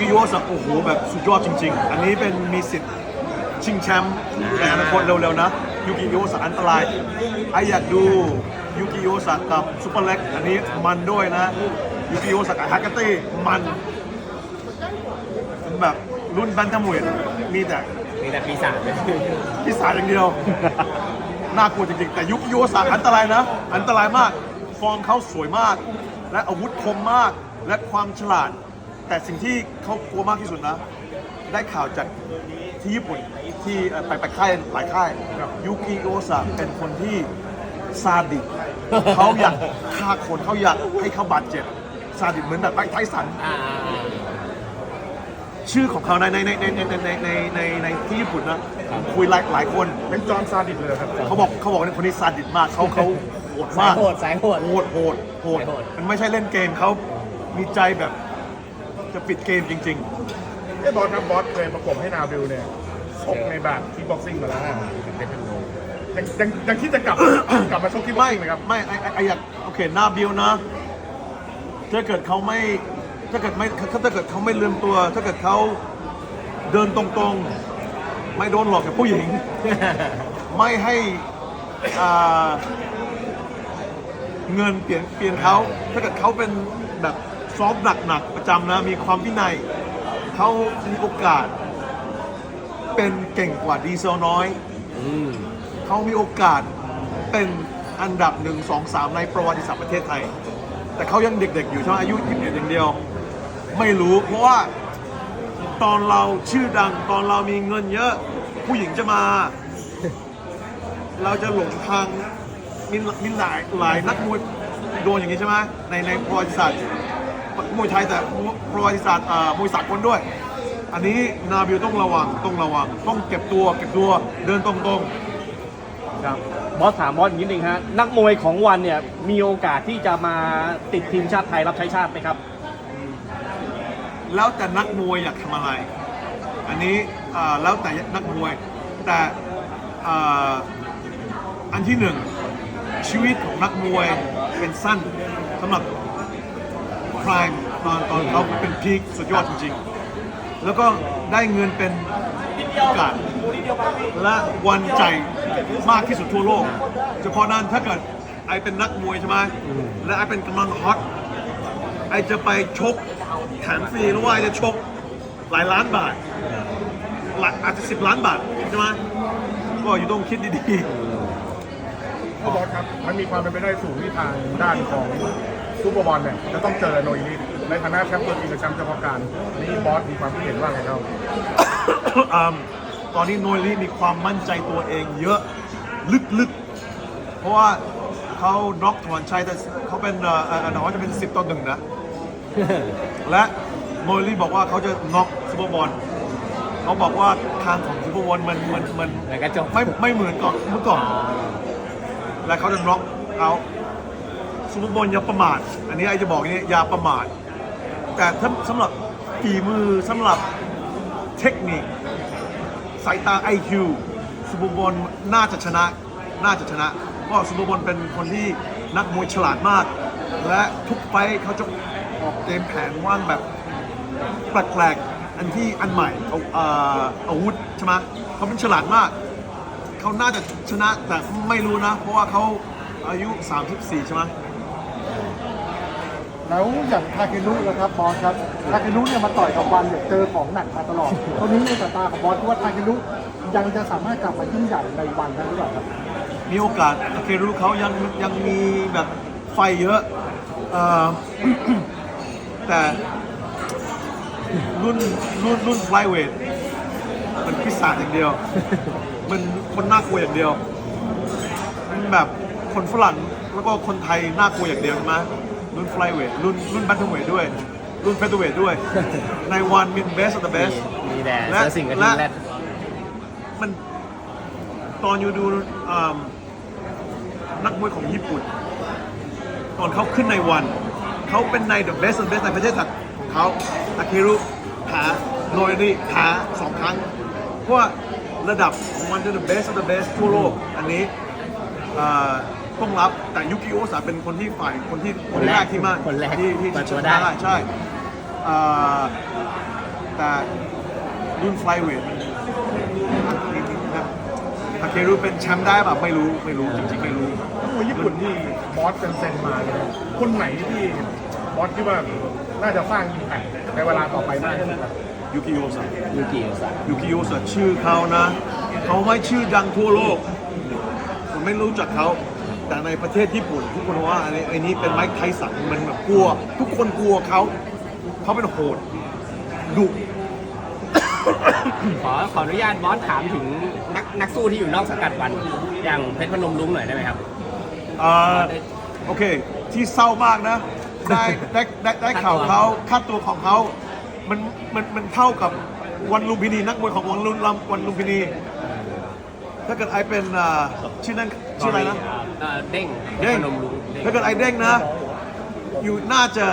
กิโยสะโอ้โหแบบสุดยอดจริง ๆ อันนี้เป็นมีสิทธิ์ชิงแชมป์ในอนาคตเร็วๆนะยูกิโยสอันตรายไออยากดูยูกิโยสกับซูเปอร์เล็กอันนี้มันด้วยนะยูกิโยสกับฮากาเต้มันแบบรุ่นแบนทัมเวทมีแต่มีแต่ปีศาจเลยพิศาจอย่างเดียว น่ากลัวจริงๆ แต่ยุคโยสาอันตรายนะ อันตรายมาก ฟอร์มเขาสวยมาก และอาวุธคมมาก และความฉลาด แต่สิ่งที่เขากลัวมากที่สุดนะ ได้ข่าวจากที่ญี่ปุ่นที่เอ่อไปไปค่ายหลายค่ายยุกิโยสะเป็นคนที่ซาดิสเขาอยากฆ่าคนเขาอยากให้เขาบาดเจ็บซาดิสเหมือนแบบไมค์ไทสัน อ่าชื่อของเขาในในในในในในในในในที่ญี่ปุ่นนะผมคุยหลายหลายคน เป็นจอห์นซาดิสเลยครับเขาบอกเขาบอกว่าคนนี้ซาดิสมากเขาเขาโหดสามายกโหดสายโหด โหดโหดโหดโหด มันไม่ใช่เล่นเกมเขามีใจแบบ จะปิดเกมจริง ไอ้บอสครับบอสเคยประกบให้นาวิลเนี่ยชกในแบบคิกบ็อกซิ่งมาแล้วนะยังยังยังคิดจะกลับ กลับมาชกคิกๆบ็อกไม่ซิ่งไหมครับ ไม่ไอไอ้ไออยากโอเคหน้าบิวนะ ถ้าเกิดเขาไม่ถ้าเกิดไม่ถ้าเกิดเขาไม่ลืมตัว ถ้าเกิดเขาเดินตรงๆ ไม่โดนหลอกจากผู้หญิง ไม่ให้อ่าเงินเปลี่ยนเปลี่ยนเขาถ้าเกิดเขาเป็นแบบ ซ้อมหนักๆประจำนะ มีความวินัยเขามีโอกาส เป็นเก่งกว่าดีเซลน้อย อืมเขามีโอกาสเป็นอันดับหนึ่งสองสามในประวัติศาสตร์ประเทศไทย แต่เขายังเด็กๆอยู่ใช่ไหมอายุ21อย่างเดียว ไม่รู้เพราะว่าตอนเราชื่อดังตอนเรามีเงินเยอะ ผู้หญิงจะมา เราจะหลงทางมีมีหลายหลายนักมวยโดนอย่างนี้ใช่ไหมในในประวัติศาสตร์ มวยไทยแต่ประวัติศาสตร์อ่ามวยสากลด้วย อันนี้นาบิวต้องระวังต้องระวัง ต้องเก็บตัวเก็บตัวเดินตรงๆครับบอสถามบอสอย่างนี้นึงฮะนักมวยของวันเนี่ยมีโอกาสที่จะมาติดทีมชาติไทยรับใช้ชาติไหมครับ แล้วแต่นักมวยอยากทำอะไร อันนี้อ่าแล้วแต่นักมวย แต่อ่าอันที่หนึ่งชีวิตของนักมวยเป็นสั้นสำหรับ พรายตอนตอนเขาเป็นพีคสุดยอดจริงๆ แล้วก็ได้เงินเป็นโอกาสและวันใจมากที่สุดทั่วโลก เฉพาะนั้นถ้าเกิดไอเป็นนักมวยใช่ไหมและไอเป็นกำลังฮอตไอจะไปชกแถมฟรีหรือว่าไอจะชกหลายล้านบาทหลายอาจจะสิบล้านบาทใช่ไหมก็อยู่ต้องคิดดีๆ ก็บอสครับ มันมีความเป็นไปได้สูงที่ทางด้านของ ซูเปอร์บอลเนี่ยจะต้องเจอโนอิลิในฐานะแชมป์ตัวจริงกับแชมป์เฉพาะการนี่บอสมีความคิดเห็นว่าไงครับๆอืมตอนนี้โนยลี่มีความมั่นใจตัวเองเยอะลึกๆ เพราะว่าเขาน็อกถวันชัยแต่เขาเป็นเอ่อเอ่อน้อยจะเป็น 10ต่อหนึ่งนะ และโนยลี่บอกว่าเขาจะน็อกซูเปอร์บอลเขาบอกว่าทางของซูเปอร์บอลมันมันมัน แล้วก็จบ ไม่ไม่เหมือนก่อนเมื่อก่อน และเขาจะน็อกเอา ซูเปอร์บอลอย่าประมาท อันนี้ไอจะบอกนี้อย่าประมาท แต่ถ้าสำหรับฝีมือสำหรับเทคนิคสายตา IQ ซูเปอร์บอลน่าจะชนะ น่าจะชนะ เพราะซูเปอร์บอลเป็นคนที่นักมวยฉลาดมาก และทุกไฟเขาจะออกเกมแผนว่างแบบแปลกๆ อันที่อันใหม่เอาเอ่ออาวุธใช่ไหมเขาเป็นฉลาดมาก เขาน่าจะชนะแต่ไม่รู้นะ เพราะว่าเขาอายุ 34 ใช่ไหม แล้วอย่างทาเคนุนะครับบอสครับทาเคนุเนี่ยมาต่อยกับวันเนี่ยเจอของหนักมาตลอดตอนนี้ในสายตาของบอสคิดว่าทาเคนุยังจะสามารถกลับมายิ่งใหญ่ในวันได้หรือเปล่าครับมีโอกาสโอเครู้เขายังยังมีแบบไฟเยอะเอ่อแต่รุ่นรุ่นรุ่นไฟเวทมันพิศาจอย่างเดียว มันคนน่ากลัวอย่างเดียวมันแบบคนฝรั่งแล้วก็คนไทยน่ากลัวอย่างเดียวใช่ไหม รุ่นไฟเวทรุ่นรุ่นบัตเทอร์เวทด้วย รุ่นเฟเธอร์เวทด้วย ในวันมินเบสต์ the best มีแต่เสือสิงห์กับทีมแรดมันตอนอยู่ดูอ่านักมวยของญี่ปุ่น ตอนเขาขึ้นในวัน เขาเป็นใน the best of the best ในประเทศไทยของเขาอากิรุแพ้โนยนี่แพ้สองครั้ง เพราะว่าระดับมัน the best of the best ทั่วโลกอันนี้อ่า ต้องรับแต่ยุกิโอสาเป็นคนที่ฝ่ายคนที่คนแรกที่มากคนแรกที่ที่เปิดชตัวนะได้ ใช่อ่าแต่รุ่นไฟเวทมันนิดนิดนะทาเครุเป็นแชมป์ได้แบบไม่รู้ไม่รู้จริงๆไม่รู้มวยญี่ปุ่นที่บอสเป็นเซนมาเนี่ยคนไหนที่บอสคิดว่าน่าจะสร้างอิมแพคในเวลาต่อไปมากที่สุดครับยูกิโอซะยูกิโอซะยูกิโอซะชื่อเขานะ เขาไม่ชื่อดังทั่วโลกผมไม่รู้จักเขา แต่ในประเทศญี่ปุ่นทุกคนว่าอันนี้ไอ้นี้เป็นไมค์ไทสันมันแบบกลัว ทุกคนกลัวเขาเขาเป็นโหดดุขอขออนุญาตบอสถามถึงนักนักสู้ที่อยู่นอกสังกัดวัน อย่างเพชรพนมรุ้งหน่อยได้ไหมครับเอ่อโอเค ที่เศร้ามากนะ ได้ได้ได้ได้ข่าวเขาค่าตัวของเขา มันมันมันเท่ากับวันลุมพินีนักมวยของวันลุมลำวันลุมพินี ถ้าเกิดไอเป็นอ่าชื่อนั้นชื่ออะไรนะ เอ่อเด้งเพชเด้รงพนมรุ้งเด้งถ้าเกิดไอเด้งนะ อยู่น่าจะ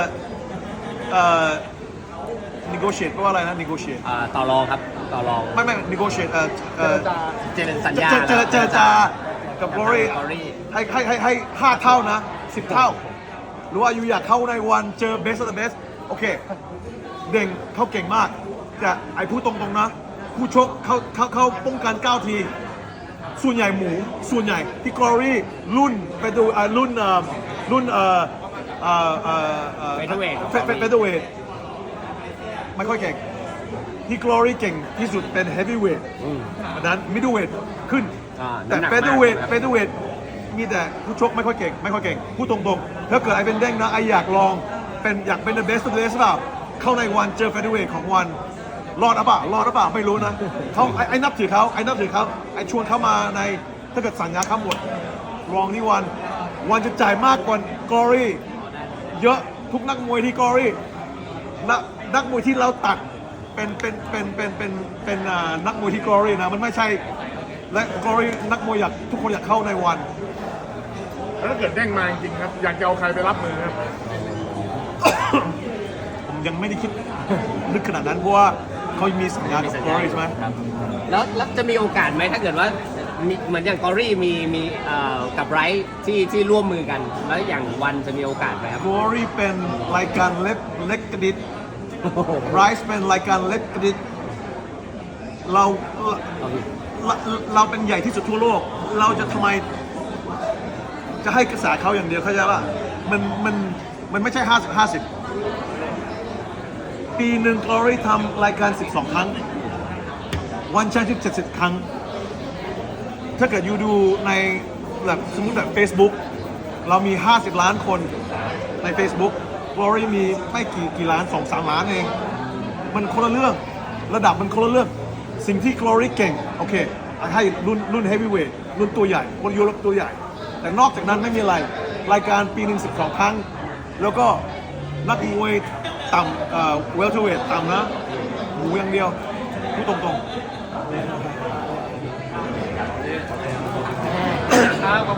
เอ่อ negotiate แปลว่าอะไรนะ negotiate อ่าต่อรองครับต่อรองไม่ไม่ negotiate เอ่อเอ่อเจรสัญเจญาเจเจรจากับ glory Glory ให้ให้ให้ให้ห้าเท่านะสิบเท่า หรือว่าอยู่อยากเข้าในวันเจอ best of the best โอเค เด่งเขาเก่งมาก แต่ไอพูดตรงๆนะ ผู้ชกเขาเขาเขาป้องกัน 9 ที ส่วนใหญ่หมู ส่วนใหญ่ที่ glory รุ่นไปดูอ่ารุ่นเอ่อรุ่นเอ่อเอ่อเอ่อเอ่อ Featherweight เฟเฟเฟเธอร์เวทไม่ค่อยเก่งที่ glory เก่งที่สุดเป็น heavyweight อืมอันนั้น middleweight ขึ้นอ่าแต่น้ำหนักเฟเธอร์เวทมากนะครับเฟเธอร์เวทมีแต่ผู้ชกไม่ค่อยเก่ง ไม่ค่อยเก่ง พูดตรงๆ ถ้าเกิดไอเป็นเด้งนะไออยากลองเป็นอยากเป็น the best of the best เปล่าเข้าในวันเจอเฟเธอร์เวทของวัน รอดหรือเปล่ารอดหรือเปล่าไม่รู้นะเขาไอไอนับถือเขาไอนับถือเขาไอชวนเขามาในถ้าเกิดสัญญาเขาหมดลองนี่วัน วันจะจ่ายมากกว่ากอรี่ เยอะทุกนักมวยที่กอรี่นักนักมวยที่เราตัดเป็นเป็นเป็นเป็นเป็นเป็นอ่านักมวยที่กอรี่นะมันไม่ใช่และกอรี่นักมวยอยากทุกคนอยากเข้าในวันแล้วถ้าเกิดแด้งมาจริงๆครับ อยากจะเอาใครไปรับมือครับ ผมยังไม่ได้คิดลึกขนาดนั้นเพราะว่า เขามีสัญญากับกอรี่ใช่ไหม ครับแล้วแล้วจะมีโอกาสไหมถ้าเกิดว่ามีเหมือนอย่างกอรี่มีมีเอ่อกับไรท์ที่ที่ร่วมมือกัน แล้วอย่างวันจะมีโอกาสไหมครับ กอรี่เป็นรายการเล็บเล็กกระดิษไรส์เป็นรายการเล็กกระดิษเราเราเราเป็นใหญ่ที่สุดทั่วโลก เราจะทำไม จะให้กระแสเขาอย่างเดียวเข้าใจป่ะมันมันมันไม่ใช่50 50 ปีหนึ่ง Glory ทำรายการ 12 ครั้ง วันแชมป์ที่70 ครั้ง ถ้าเกิดอยู่ดูในแบบสมมติแบบ Facebook เรามี 50 ล้านคนใน Facebook Glory มีไม่กี่กี่ล้าน 2 3 ล้านเอง มันคนละเรื่อง ระดับมันคนละเรื่อง สิ่งที่ Glory เก่ง โอเค ให้รุ่นรุ่น Heavyweight รุ่นตัวใหญ่คนยุโรปตัวใหญ่ แต่นอกจากนั้นไม่มีอะไร รายการปีหนึ่ง12ครั้ง แล้วก็นักมวย ต่ำเอ่อ welterweight ต่ำนะหมูอย่างเดียวพูดตรงๆ